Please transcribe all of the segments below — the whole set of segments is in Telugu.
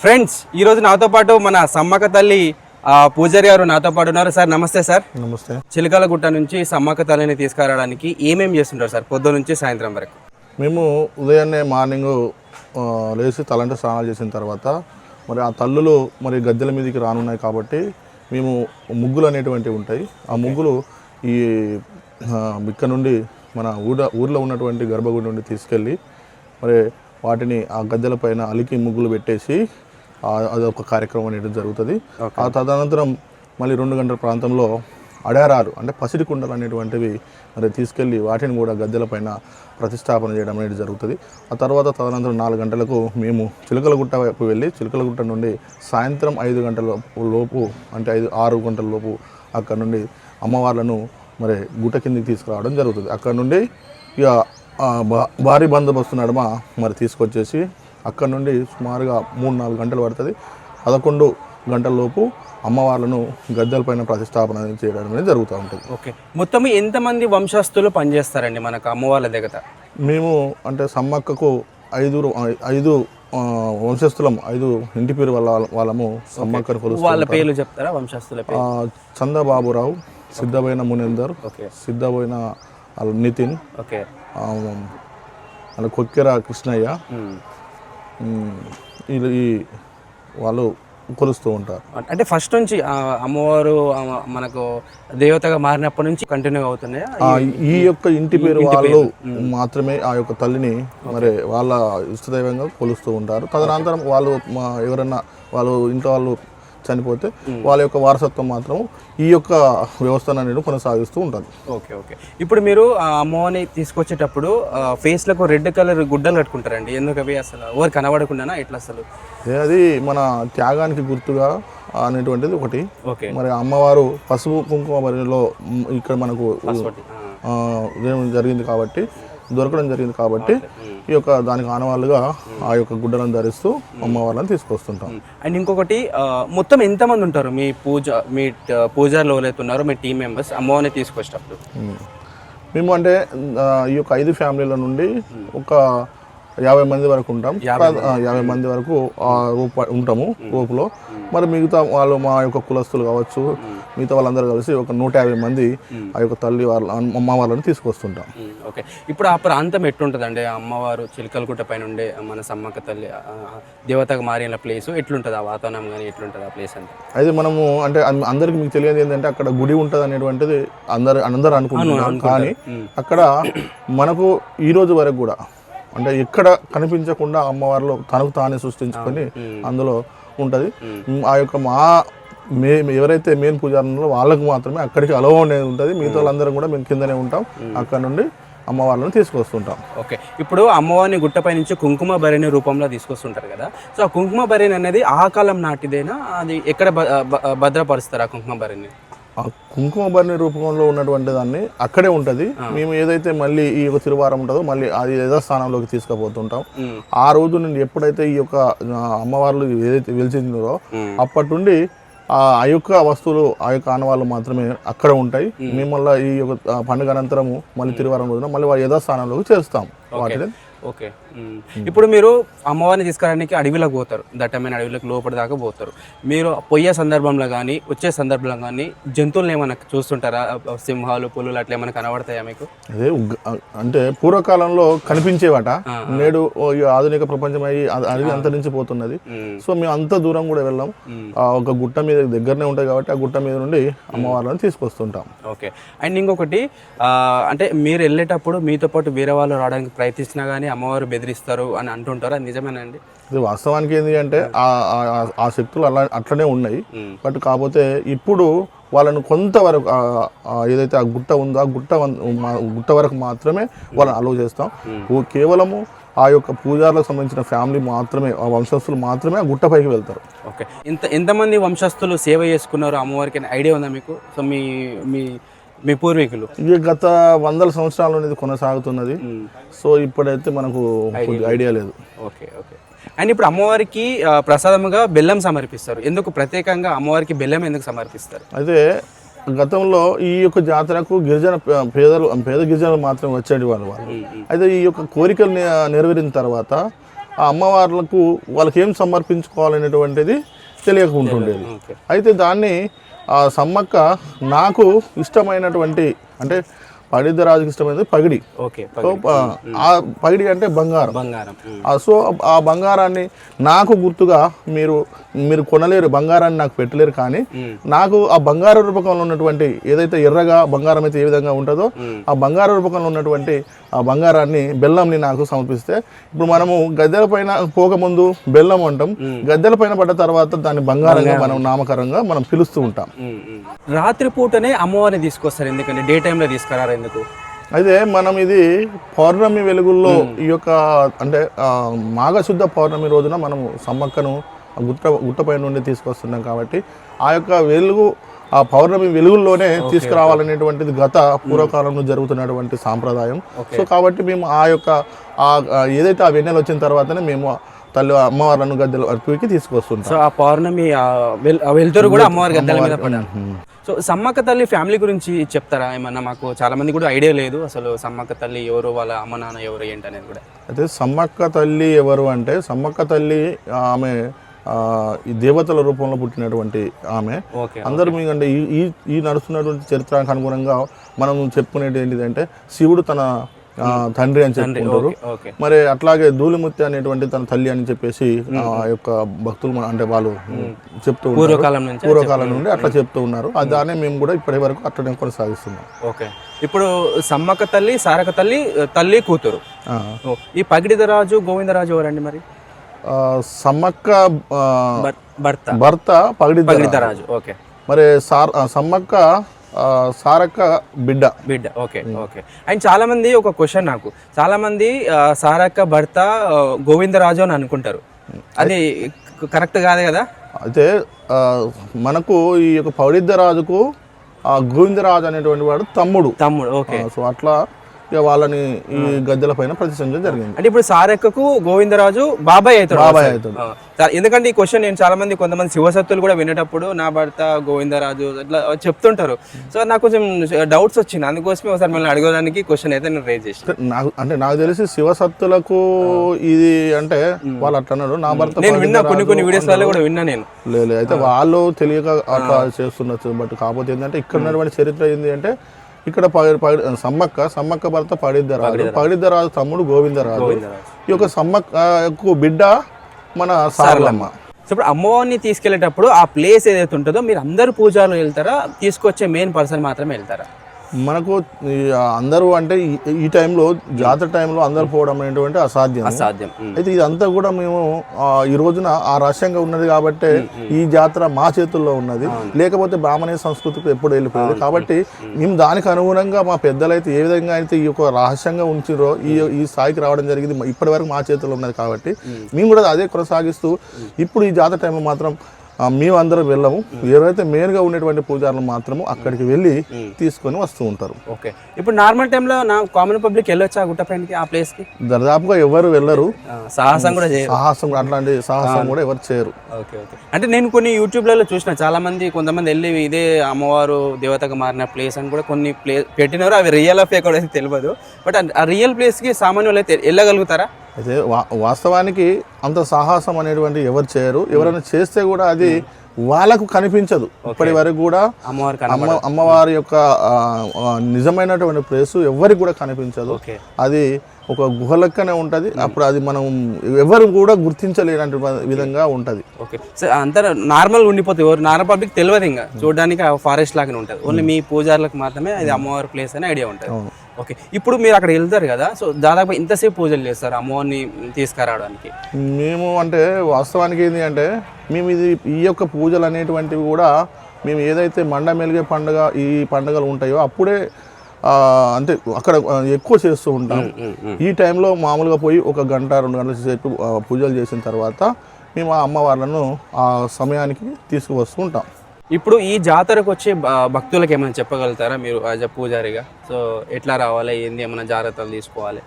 ఫ్రెండ్స్ ఈ రోజు నాతో పాటు మన సమ్మక్క తల్లి పూజారి గారు నాతో పాటు ఉన్నారు. సార్ నమస్తే సార్. నమస్తే. చిలకలగుట్ట నుంచి సమ్మక్క తల్లిని తీసుకురావడానికి ఏమేం చేస్తుంటారు సార్ పొద్దు నుంచి సాయంత్రం వరకు? మేము ఉదయాన్నే మార్నింగ్ లేచి తలంట స్నానాలు చేసిన తర్వాత మరి ఆ తల్లులు మరి గద్దెల మీదకి రానున్నాయి కాబట్టి మేము ముగ్గులు అనేటువంటివి ఉంటాయి. ఆ ముగ్గులు ఈ ఇక్కడ నుండి మన ఊర ఊర్లో ఉన్నటువంటి గర్భగుడి నుండి తీసుకెళ్ళి మరి వాటిని ఆ గద్దెల పైన అలికి ముగ్గులు పెట్టేసి అదొక కార్యక్రమం అనేది జరుగుతుంది. ఆ తదనంతరం మళ్ళీ రెండు గంటల ప్రాంతంలో అడారాలు అంటే పసిడి కుండలు అనేటువంటివి మరి తీసుకెళ్ళి వాటిని కూడా గద్దెల పైన ప్రతిష్టాపన చేయడం అనేది జరుగుతుంది. ఆ తర్వాత తదనంతరం నాలుగు గంటలకు మేము చిలకలగుట్ట వైపు వెళ్ళి చిలకలగుట్ట నుండి సాయంత్రం ఐదు గంటల లోపు అంటే ఐదు ఆరు గంటల లోపు అక్కడ నుండి అమ్మవార్లను మరి గుట్ట కిందికి తీసుకురావడం జరుగుతుంది. అక్కడ నుండి ఇక భారీ బందోబస్తు నడుమ మరి తీసుకొచ్చేసి అక్కడ నుండి సుమారుగా మూడు నాలుగు గంటలు పడుతుంది. పదకొండు గంటల లోపు అమ్మవార్లను గద్దెలపైన ప్రతిష్టాపన చేయడం అనేది జరుగుతూ ఉంటుంది. ఓకే. మొత్తం ఎంతమంది వంశస్థులు పనిచేస్తారండి మనకు అమ్మవాళ్ళ దగ్గర? మేము అంటే సమ్మక్కకు ఐదు ఐదు వంశస్థులం ఐదు ఇంటి పేరు వాళ్ళ వాళ్ళము సమ్మక్కను కొలుస్తాం వాళ్ళ పేర్లు చెప్తారా వంశస్థుల చందబాబురావు సిద్ధమైన మునేందర్ ఓకే. సిద్ధమైన వాళ్ళ నితిన్ ఓకే. వాళ్ళ కొక్కెర కృష్ణయ్య ఈ వాళ్ళు కొలుస్తూ ఉంటారు. అంటే ఫస్ట్ నుంచి అమ్మవారు మనకు దేవతగా మారినప్పటి నుంచి కంటిన్యూ అవుతున్నాయా? ఈ యొక్క ఇంటి పేరు వాళ్ళు మాత్రమే ఆ యొక్క తల్లిని మరి వాళ్ళ ఇష్టదైవంగా కొలుస్తూ ఉంటారు. తదనంతరం వాళ్ళు ఎవరన్నా వాళ్ళు ఇంట్లో వాళ్ళు చనిపోతే వాళ్ళ యొక్క వారసత్వం మాత్రం ఈ యొక్క వ్యవస్థను అనేది కొనసాగిస్తూ ఉంటారు ఓకే ఓకే. ఇప్పుడు మీరు అమ్మవారిని తీసుకొచ్చేటప్పుడు ఫేస్లకు రెడ్ కలర్ గుడ్డలు కట్టుకుంటారండి. ఎందుకు అవి అసలు ఎవరు కనబడకుండానా? ఎట్లా అసలు? అది మన త్యాగానికి గుర్తుగా అనేటువంటిది ఒకటి. ఓకే. మరి అమ్మవారు పసుపు కుంకుమ బరిలో ఇక్కడ మనకు జరిగింది కాబట్టి దొరకడం జరిగింది కాబట్టి ఈ యొక్క దానికి ఆనవాళ్ళుగా ఆ యొక్క గుడ్డలను ధరిస్తూ అమ్మవార్లను తీసుకొస్తుంటాం. అండ్ ఇంకొకటి మొత్తం ఎంతమంది ఉంటారు మీ పూజ మీ పూజారులు ఎవరైతే ఉన్నారో మీ టీం మెంబర్స్ అమ్మవారిని తీసుకొచ్చేటప్పుడు? ఉమ్. మేము అంటే ఈ యొక్క ఐదు ఫ్యామిలీల నుండి ఒక యాభై మంది వరకు ఉంటాం. యాభై మంది వరకు ఉంటాము రూపులో మరి మిగతా వాళ్ళు మా యొక్క కులస్తులు కావచ్చు మిగతా వాళ్ళందరూ కలిసి ఒక నూట యాభై మంది ఆ యొక్క తల్లి వాళ్ళ అమ్మ వాళ్ళని తీసుకొస్తుంటాం. ఓకే. ఇప్పుడు ఆ ప్రాంతం ఎట్లుంటుందండి? ఆ అమ్మవారు చిలకలగుట్ట పైన ఉండే మన సమ్మక్క తల్లి ఆ, దేవతగా మారిన ప్లేస్ ఎట్లుంటుంది? ఆ వాతావరణం కానీ ఎట్లుంటుంది ఆ ప్లేస్ అంటే అయితే మనము అంటే అందరికి మీకు తెలియదు ఏంటంటే అక్కడ గుడి ఉంటుంది అనేటువంటిది అందరు అందరూ అనుకుంటున్నారు. కానీ అక్కడ మనకు ఈ రోజు వరకు కూడా అంటే ఎక్కడ కనిపించకుండా అమ్మవారిలో తనకు తానే సృష్టించుకొని అందులో ఉంటుంది. ఆ యొక్క మా మే ఎవరైతే మెయిన్ పూజారులో వాళ్ళకు మాత్రమే అక్కడికి అలవ్ అనేది ఉంటుంది. మిగతా వాళ్ళందరం కూడా మేము కిందనే ఉంటాం. అక్కడ నుండి అమ్మవార్లను తీసుకొస్తుంటాం. ఓకే. ఇప్పుడు అమ్మవారిని గుట్టపై నుంచి కుంకుమ భరిణి రూపంలో తీసుకొస్తుంటారు కదా. సో ఆ కుంకుమ భరిణి అనేది ఆ కాలం నాటిదేనా? అది ఎక్కడ భద్రపరుస్తారు ఆ కుంకుమ భరిణి ఆ కుంకుమ భరణి రూపంలో ఉన్నటువంటి దాన్ని అక్కడే ఉంటది. మేము ఏదైతే మళ్ళీ ఈ యొక్క తిరువారం ఉంటుందో మళ్ళీ అది యథాస్థానంలోకి తీసుకుపోతుంటాం. ఆ రోజు నుండి ఎప్పుడైతే ఈ యొక్క అమ్మవార్లు ఏదైతే వెలిచిందో అప్పటి నుండి ఆ ఆ యొక్క వస్తువులు ఆ యొక్క ఆనవాళ్ళు మాత్రమే అక్కడ ఉంటాయి. మేము మళ్ళీ ఈ యొక్క పండుగ అనంతరము మళ్ళీ తిరువారం రోజున మళ్ళీ వారి యథాస్థానంలోకి చేరుస్తాం. వాటిని ఓకే. ఇప్పుడు మీరు అమ్మవారిని తీసుకురావడానికి అడవిలోకి పోతారు. దట్టమైన అడవిలోకి లోపల దాకా పోతారు. మీరు పోయే సందర్భంలో కానీ వచ్చే సందర్భంలో కానీ జంతువులను ఏమైనా చూస్తుంటారా? సింహాలు పులులు అట్లా ఏమైనా కనబడతాయా మీకు? అదే అంటే పూర్వకాలంలో కనిపించేవట. నేడు ఆధునిక ప్రపంచం అయ్యి అడవి అంతరించిపోతున్నది. సో మేము అంత దూరం కూడా వెళ్ళాం. ఒక గుట్ట మీద దగ్గరనే ఉంటుంది కాబట్టి ఆ గుట్ట మీద నుండి అమ్మవార్లను తీసుకొస్తుంటాం. ఓకే. అండ్ ఇంకొకటి అంటే మీరు వెళ్ళేటప్పుడు మీతో పాటు వేరే వాళ్ళు రావడానికి ప్రయత్నించినా కానీ అమ్మవారు బెదిరిస్తారు అని అంటుంటారు? అది నిజమేనండి ఇది వాస్తవానికి ఏంటి అంటే ఆ- శక్తులు అలా అట్లనే ఉన్నాయి. బట్ కాకపోతే ఇప్పుడు వాళ్ళను కొంతవరకు ఏదైతే ఆ గుట్ట ఉందో ఆ గుట్ట గుట్ట వరకు మాత్రమే వాళ్ళని అలౌ చేస్తాం. కేవలము ఆ యొక్క పూజారులకు సంబంధించిన ఫ్యామిలీ మాత్రమే ఆ వంశస్థులు మాత్రమే ఆ గుట్ట పైకి వెళ్తారు. ఓకే. ఇంత ఎంతమంది వంశస్థులు సేవ చేసుకున్నారు అమ్మవారికి అనే ఐడియా ఉందా మీకు? సో మీ మీ మీ పూర్వీకులు? ఇది గత వందల సంవత్సరాల నుండి ఇది కొనసాగుతున్నది సో ఇప్పుడైతే మనకు ఐడియా లేదు. Okay okay. అండ్ ఇప్పుడు అమ్మవారికి ప్రసాదముగా బెల్లం సమర్పిస్తారు. ఎందుకు ప్రత్యేకంగా అమ్మవారికి బెల్లం ఎందుకు సమర్పిస్తారు? అయితే గతంలో ఈ యొక్క జాతరకు గిరిజన పేదలు పేద గిరిజనులు మాత్రం వచ్చేటి వాళ్ళు వాళ్ళు. అయితే ఈ యొక్క కోరికలు నెరవేరిన తర్వాత ఆ అమ్మవార్లకు వాళ్ళకి ఏం సమర్పించుకోవాలనేటువంటిది తెలియకుంటుండేది. అయితే దాన్ని ఆ సమ్మక్క నాకు ఇష్టమైనటువంటి అంటే పడిద్దరాజుకి ఇష్టమైనది పగిడి. ఓకే సో ఆ, పగిడి అంటే బంగారం. బంగారం సో ఆ బంగారాన్ని నాకు గుర్తుగా మీరు మీరు కొనలేరు బంగారాన్ని నాకు పెట్టలేరు కానీ. నాకు ఆ బంగారు రూపకంలో ఉన్నటువంటి ఏదైతే ఎర్రగా బంగారం అయితే ఏ విధంగా ఉంటుందో. ఆ బంగారు రూపకంలో ఉన్నటువంటి ఆ బంగారాన్ని బెల్లంని నాకు సమర్పిస్తే ఇప్పుడు మనము గద్దెల పైన పోకముందు బెల్లం అంటాం. గద్దెల పైన పడ్డ తర్వాత దాన్ని బంగారంగా మనం నామకరంగా మనం పిలుస్తూ ఉంటాం. రాత్రిపూటనే అమ్మవారిని తీసుకొస్తారు ఎందుకంటే డే టైంలో తీసుకురారు ఎందుకు అయితే మనం ఇది పౌర్ణమి వెలుగుల్లో ఈ యొక్క అంటే మాఘశుద్ధ పౌర్ణమి రోజున మనం సమ్మక్కను గుట్ట గుట్టపై నుండి తీసుకొస్తున్నాం కాబట్టి ఆ యొక్క వెలుగు ఆ పౌర్ణమి వెలుగుల్లోనే తీసుకురావాలనేటువంటిది గత పూర్వకాలంలో జరుగుతున్నటువంటి సాంప్రదాయం. సో కాబట్టి మేము ఆ యొక్క ఏదైతే ఆ వెన్నెల వచ్చిన తర్వాతనే మేము తల్లి అమ్మవార్లను గద్దెల వరకు తీసుకొస్తుంటాం సో ఆ పౌర్ణమి వెలుతురు కూడా అమ్మవారి గద్దెల మీద పడాలి. సో సమ్మక్క తల్లి ఫ్యామిలీ గురించి చెప్తారా? ఏమన్నా మాకు చాలా మంది కూడా ఐడియా లేదు అసలు సమ్మక్క తల్లి ఎవరు వాళ్ళ అమ్మ నాన్న ఎవరు ఏంటి అనేది కూడా. అయితే సమ్మక్క తల్లి ఎవరు అంటే సమ్మక్క తల్లి ఆమె ఈ దేవతల రూపంలో పుట్టినటువంటి ఆమె. ఓకే అందరూ అంటే ఈ ఈ నడుస్తున్నటువంటి చరిత్రకు అనుగుణంగా మనం చెప్పుకునేది ఏంటిదంటే శివుడు తన తండ్రి అని చెప్పుకుంటారు. మరి అట్లాగే ధూళిముత్తి అనేటువంటి తన తల్లి అని చెప్పేసి ఆ యొక్క భక్తులు అంటే వాళ్ళు చెప్తూ పూర్వకాలం పూర్వకాలం నుండి అట్లా చెప్తూ ఉన్నారు. దాన్ని మేము కూడా ఇప్పటి వరకు అట్లనే కొనసాగిస్తున్నాం. ఓకే. ఇప్పుడు సమ్మక్క తల్లి సారక తల్లి తల్లి కూతురు. ఈ పగిడిదరాజు గోవిందరాజు ఎవరండి మరి? సమ్మక్క భర్త. భర్త పగిడిదరాజు ఓకే. మరి సార్ సమ్మక్క సారక్క బిడ్డ. బిడ్డ. Okay okay. అండ్ చాలా మంది ఒక క్వశ్చన్ నాకు. చాలా మంది సారక్క భర్త గోవిందరాజు అని అనుకుంటారు. అది కరెక్ట్ కాదు కదా? అయితే మనకు ఈ యొక్క పౌడిద్దరాజుకు గోవిందరాజు అనేటువంటి వాడు తమ్ముడు. తమ్ముడు ఓకే. సో అట్లా ఇక వాళ్ళని ఈ గద్దెల పైన ప్రతిష్ఠించడం జరిగింది. అంటే ఇప్పుడు సారక్కకు గోవిందరాజు బాబాయ్ అవుతాడు బాబాయ్ చా- ఎందుకంటే ఈ క్వశ్చన్ నేను చాలా మంది కొంతమంది శివసత్తులు కూడా వినేటప్పుడు నా భర్త గోవిందరాజు అట్లా చెప్తుంటారు. సో నాకు కొంచెం డౌట్స్ వచ్చింది అందుకోసమే ఒకసారి మిమ్మల్ని అడగడానికి క్వశ్చన్ అయితే నేను రేజ్ చేసిన. అంటే నాకు అంటే నాకు తెలిసి శివసత్తులకు ఇది అంటే వాళ్ళు అట్లా అన్నారు. నా భర్త నేను విన్నా కొన్ని కొన్ని వీడియోస్ వల్ల కూడా విన్నా నేను. లేదు అయితే వాళ్ళు తెలియక అట్లా చేస్తుండొచ్చు బట్ కాకపోతే ఏంటంటే ఇక్కడ ఉన్నటువంటి చరిత్ర ఏంటి అంటే ఇక్కడ సమ్మక్క సమ్మక్క భర్త పడిద్దరాజు పడిద్దరాజు తమ్ముడు గోవిందరాజు. ఈ యొక్క సమ్మక్కకు బిడ్డ మన సారలమ్మ ఇప్పుడు అమ్మవారిని తీసుకెళ్ళేటప్పుడు ఆ ప్లేస్ ఏదైతే ఉంటుందో మీరు అందరు పూజారులు వెళ్తారా? తీసుకొచ్చే మెయిన్ పర్సన్ మాత్రమే వెళ్తారా? మనకు అందరూ అంటే ఈ- టైంలో జాతర టైంలో అందరూ పోవడం అనేటువంటి అసాధ్యం. సాధ్యం అయితే ఇదంతా కూడా మేము ఈ రోజున ఆ రహస్యంగా ఉన్నది కాబట్టి ఈ జాతర మా చేతుల్లో ఉన్నది. లేకపోతే బ్రాహ్మణీయ సంస్కృతికి ఎప్పుడు వెళ్ళిపోయేది. కాబట్టి మేము దానికి అనుగుణంగా మా పెద్దలైతే ఏ విధంగా అయితే ఈ యొక్క రహస్యంగా ఉంచిరో ఈ ఈ స్థాయికి రావడం జరిగింది ఇప్పటి వరకు మా చేతుల్లో ఉన్నది కాబట్టి మేము. కూడా అదే కొనసాగిస్తూ ఇప్పుడు ఈ జాతర టైంలో మాత్రం ఆ, మేము అందరం వెళ్ళము. ఎవరైతే మెయిన్గా ఉండేటువంటి పూజారులు మాత్రము అక్కడికి వెళ్ళి తీసుకొని వస్తూ ఉంటారు. ఓకే. ఇప్పుడు నార్మల్ టైంలో నా కామన్ పబ్లిక్ వెళ్ళొచ్చా గుట్టపైనకి ఆ ప్లేస్కి దాదాపుగా ఎవరు వెళ్ళరు. సాహసం కూడా చేయరు. సాహసం అట్లాంటి సాహసం కూడా ఎవరు చేయరు. Okay okay. అంటే నేను కొన్ని యూట్యూబ్లలో చూసిన చాలా మంది కొంతమంది వెళ్ళి ఇదే అమ్మవారు దేవతగా మారిన ప్లేస్ అని కూడా కొన్ని ప్లే పెట్టినారు. అవి రియల్ ఆఫ్ ఎక్కడ తెలియదు. బట్ ఆ రియల్ ప్లేస్కి సామాన్యులు అయితే వెళ్ళగలుగుతారా? అయితే వా- వాస్తవానికి అంత సాహసం అనేటువంటి ఎవరు చేయరు. ఎవరైనా చేస్తే కూడా అది వాళ్ళకు కనిపించదు. ఇప్పటి వరకు కూడా అమ్మ అమ్మవారి యొక్క నిజమైనటువంటి ప్లేస్ ఎవరికి కూడా కనిపించదు. అది ఒక గుహ లెక్కనే ఉంటుంది. అప్పుడు అది మనం ఎవరు కూడా గుర్తించలేనటువంటి విధంగా ఉంటుంది. ఓకే. సో అంతా నార్మల్ ఉండిపోతుంది ఎవరు నార్మల్ పబ్లిక్ తెలియదు ఇంకా. చూడడానికి ఆ ఫారెస్ట్ లాగానే ఉంటుంది. ఓన్లీ మీ పూజారులకు మాత్రమే అది అమ్మవారి ప్లేస్ అని ఐడియా ఉంటుంది. ఓకే. ఇప్పుడు మీరు అక్కడ వెళ్తారు కదా సో దాదాపు ఇంతసేపు పూజలు చేస్తారు అమ్మవారిని తీసుకురావడానికి? మేము అంటే వాస్తవానికి ఏంటి అంటే మేము ఇది ఈ యొక్క పూజలు అనేటువంటివి కూడా మేము ఏదైతే మండ మెలిగే పండుగ ఈ పండుగలు ఉంటాయో అప్పుడే అంటే అక్కడ ఎక్కువ చేస్తూ ఉంటాం. ఈ టైంలో మామూలుగా పోయి ఒక గంట రెండు గంటల సేపు పూజలు చేసిన తర్వాత మేము ఆ అమ్మవార్లను ఆ సమయానికి తీసుకువస్తూ ఉంటాం. ఇప్పుడు ఈ జాతరకు వచ్చే భక్తులకు ఏమైనా చెప్పగలుగుతారా మీరు యాజ్ అ పూజారిగా? సో ఎట్లా రావాలి ఏంది ఏమైనా జాగ్రత్తలు తీసుకోవాలి?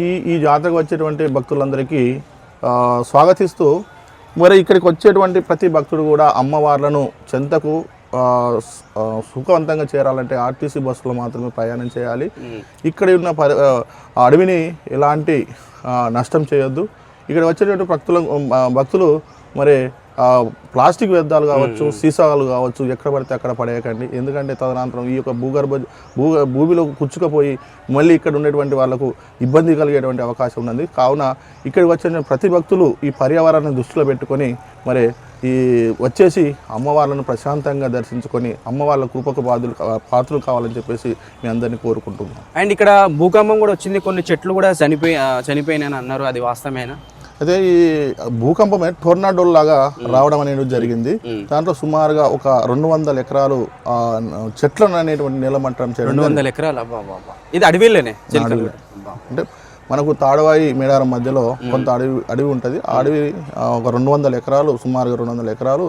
ఈ ఈ జాతరకు వచ్చేటువంటి భక్తులందరికీ స్వాగతిస్తూ మరి ఇక్కడికి వచ్చేటువంటి ప్రతి భక్తుడు కూడా అమ్మవార్లను చెంతకు సుఖవంతంగా చేరాలంటే ఆర్టీసీ బస్సులో మాత్రమే ప్రయాణం చేయాలి. ఇక్కడ ఉన్న పరి అడవిని ఎలాంటి నష్టం చేయొద్దు. ఇక్కడ వచ్చేటువంటి భక్తులు భక్తులు మరి ప్లాస్టిక్ వ్యర్థాలు కావచ్చు సీసాలు కావచ్చు ఎక్కడ పడితే అక్కడ పడేయకండి. ఎందుకంటే తదనంతరం ఈ యొక్క భూగర్భ భూ భూమిలో కుచ్చుకపోయి మళ్ళీ ఇక్కడ ఉండేటువంటి వాళ్ళకు ఇబ్బంది కలిగేటువంటి అవకాశం ఉన్నది. కావున ఇక్కడ వచ్చిన ప్రతి భక్తులు ఈ పర్యావరణాన్ని దృష్టిలో పెట్టుకొని మరి ఈ వచ్చేసి అమ్మవార్లను ప్రశాంతంగా దర్శించుకొని అమ్మవార్ల కృపకు బాధులు పాత్రలు కావాలని చెప్పేసి మీ అందరినీ కోరుకుంటున్నాం. అండ్ ఇక్కడ భూకంపం కూడా వచ్చింది. కొన్ని చెట్లు కూడా చనిపోయి చనిపోయినాయని అన్నారు. అది వాస్తవేనా అయితే ఈ భూకంపమే టోర్నాడో లాగా రావడం అనేది జరిగింది. దాంట్లో సుమారుగా ఒక రెండు వందల ఎకరాలు చెట్లను అనేటువంటి నీలమంటం చేయడం రెండు వందల ఎకరాలు. ఇది అడవిలోనే. అంటే మనకు తాడవాయి మేడారం మధ్యలో కొంత అడవి అడవి ఉంటుంది. ఆ అడవి ఒక రెండు వందల ఎకరాలు సుమారుగా రెండు వందల ఎకరాలు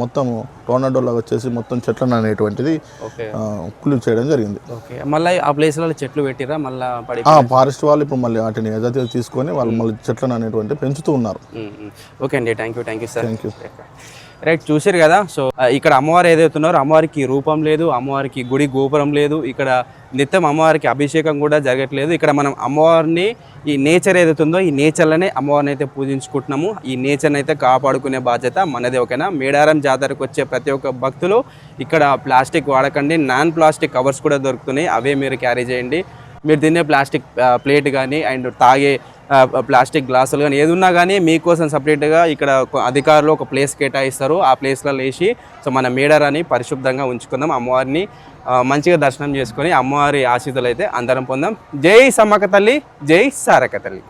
మొత్తం టోర్నాడోలా వచ్చేసి మొత్తం చెట్లను అనేటువంటిది కూలి చేయడం జరిగింది. ఓకే. మళ్ళీ ఆ ప్లేస్లలో చెట్లు పెట్టిరా? మళ్ళీ ఫారెస్ట్ వాళ్ళు ఇప్పుడు మళ్ళీ వాటిని యజాతి తీసుకొని వాళ్ళు మళ్ళీ చెట్లను అనేటువంటి పెంచుతూ ఉన్నారు. ఓకే అండి. Thank you thank you sir. Thank you right చూసారు కదా? సో ఇక్కడ అమ్మవారు ఏదైతే ఉన్నారో అమ్మవారికి రూపం లేదు అమ్మవారికి గుడి గోపురం లేదు ఇక్కడ నిత్యం అమ్మవారికి అభిషేకం కూడా జరగట్లేదు. ఇక్కడ మనం అమ్మవారిని ఈ నేచర్ ఏదైతే ఉందో ఈ నేచర్లనే అమ్మవారిని అయితే పూజించుకుంటున్నాము. ఈ నేచర్ని అయితే కాపాడుకునే బాధ్యత మనదే ఓకేనా? మేడారం జాతరకు వచ్చే ప్రతి ఒక్క భక్తులు ఇక్కడ ప్లాస్టిక్ వాడకండి. నాన్ ప్లాస్టిక్ కవర్స్ కూడా దొరుకుతున్నాయి. అవే మీరు క్యారీ చేయండి. మీరు తినే ప్లాస్టిక్ ప్లేట్ కానీ అండ్ తాగే ప్లాస్టిక్ గ్లాసులు కానీ ఏది ఉన్నా కానీ మీకోసం సపరేట్గా ఇక్కడ ఒక అధికారులు ఒక ప్లేస్ కేటాయిస్తారు. ఆ ప్లేస్లో లేచి సో మన మేడరాని పరిశుభ్రంగా ఉంచుకుందాం. అమ్మవారిని మంచిగా దర్శనం చేసుకొని అమ్మవారి ఆశీస్సులు అయితే అందరం పొందాం. జై సమ్మక తల్లి జై సారక తల్లి.